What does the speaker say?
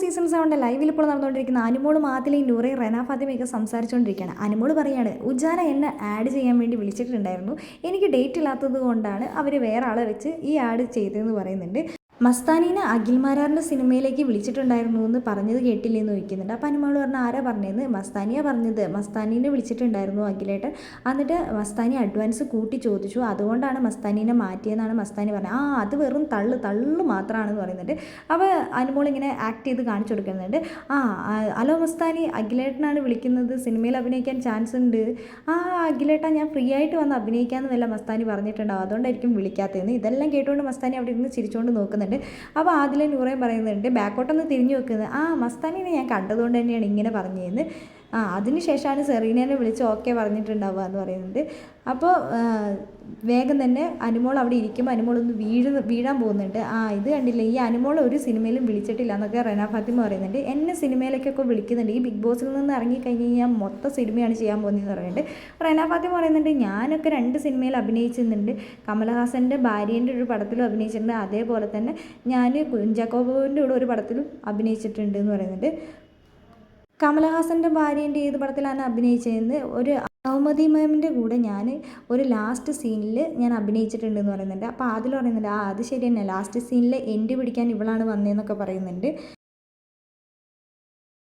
Season സെവന്റെ ലൈവിൽ ഇപ്പോൾ നടന്നുകൊണ്ടിരിക്കുന്ന അനുമോളും ആദിലയും നൂറയും റെന ഫാത്തിമയൊക്കെ സംസാരിച്ചുകൊണ്ടിരിക്കുകയാണ് അനുമോൾ പറയാണ് ഉജാന എന്നെ ആഡ് ചെയ്യാൻ വേണ്ടി വിളിച്ചിട്ടുണ്ടായിരുന്നു. എനിക്ക് ഡേറ്റ് ഇല്ലാത്തത് കൊണ്ടാണ് അവർ വേറെ ആളെ വെച്ച് ഈ ആഡ് ചെയ്തതെന്ന് പറയുന്നുണ്ട്. മസ്താനീനെ അഖിൽമാരാറിന്റെ സിനിമയിലേക്ക് വിളിച്ചിട്ടുണ്ടായിരുന്നു എന്ന് പറഞ്ഞത് കേട്ടില്ലെന്ന് ചോദിക്കുന്നുണ്ട് അപ്പോൾ അനുമാൾ പറഞ്ഞ ആരാ പറഞ്ഞതെന്ന് മസ്താനിയ പറഞ്ഞത്. മസ്താനീനെ വിളിച്ചിട്ടുണ്ടായിരുന്നു അഖിലേട്ടൻ. എന്നിട്ട് മസ്താനി അഡ്വാൻസ് കൂട്ടി ചോദിച്ചു. അതുകൊണ്ടാണ് മസ്താനീനെ മാറ്റിയെന്നാണ് മസ്താനി പറഞ്ഞത്. ആ അത് വെറും തള്ളു തള്ളു മാത്രമാണെന്ന് പറയുന്നുണ്ട്. അപ്പോൾ അനുമോൾ ഇങ്ങനെ ആക്ട് ചെയ്ത് കാണിച്ചു കൊടുക്കുന്നുണ്ട്. ആ ഹലോ മസ്താനി അഖിലേട്ടനാണ് വിളിക്കുന്നത്. സിനിമയിൽ അഭിനയിക്കാൻ ചാൻസ് ഉണ്ട്. ആ അഖിലേട്ട ഞാൻ ഫ്രീ ആയിട്ട് വന്ന് അഭിനയിക്കാമെന്നല്ല മസ്താനി പറഞ്ഞിട്ടുണ്ടാവും അതുകൊണ്ടായിരിക്കും വിളിക്കാത്തതെന്ന്. ഇതെല്ലാം കേട്ടുകൊണ്ട് മസ്താനി അവിടെ ഇരുന്ന് ചിരിച്ചുകൊണ്ട് നോക്കുന്നുണ്ട് അപ്പോൾ ആദിലെ നൂറേ പറയുന്നുണ്ട് ബാക്കോട്ടൊന്ന് തിരിഞ്ഞു വെക്കുന്നത് ആ മസ്താനിനെ ഞാൻ കണ്ടതുകൊണ്ട് തന്നെയാണ് ഇങ്ങനെ പറഞ്ഞതെന്ന് ആ അതിന് ശേഷമാണ് സെറീനേനെ വിളിച്ച് ഓക്കെ പറഞ്ഞിട്ടുണ്ടാവുക എന്ന് പറയുന്നത്. അപ്പോൾ വേഗം തന്നെ അനുമോൾ അവിടെ ഇരിക്കുമ്പോൾ അനുമോൾ ഒന്ന് വീഴ് വീഴാൻ പോകുന്നുണ്ട്. ആ ഇത് കണ്ടില്ല. ഈ അനുമോൾ ഒരു സിനിമയിലും വിളിച്ചിട്ടില്ല എന്നൊക്കെ റെന ഫാത്തിമ പറയുന്നുണ്ട്. എന്നെ സിനിമയിലേക്കൊക്കെ വിളിക്കുന്നുണ്ട്. ഈ ബിഗ് ബോസിൽ നിന്ന് ഇറങ്ങി കഴിഞ്ഞ് കഴിഞ്ഞാൽ മൊത്തം സിനിമയാണ് ചെയ്യാൻ പോകുന്നതെന്ന് പറയുന്നുണ്ട്. റെന ഫാത്തിമ പറയുന്നുണ്ട് ഞാനൊക്കെ രണ്ട് സിനിമയിൽ അഭിനയിച്ചിട്ടുണ്ട്. കമലഹാസന്റെ ഭാര്യേന്റെ ഒരു പടത്തിലും അഭിനയിച്ചിട്ടുണ്ട്. അതേപോലെ തന്നെ ഞാൻ കുഞ്ചാക്കോബോവിന്റെ കൂടെ ഒരു പടത്തിലും അഭിനയിച്ചിട്ടുണ്ട് എന്ന് പറയുന്നുണ്ട്. കമലഹാസന്റെ ഭാര്യന്റെ ഏത് പടത്തിലാണ് അഭിനയിച്ചതെന്ന് ഒരു സൗമതി മാമിന്റെ കൂടെ ഞാൻ ഒരു ലാസ്റ്റ് സീനിൽ ഞാൻ അഭിനയിച്ചിട്ടുണ്ട് എന്ന് പറയുന്നുണ്ട്. അപ്പോൾ അതിൽ പറയുന്നുണ്ട് ആ അത് ശരി തന്നെ ലാസ്റ്റ് സീനിൽ എൻഡ് പിടിക്കാൻ ഇവളാണ് വന്നതെന്നൊക്കെ പറയുന്നുണ്ട്.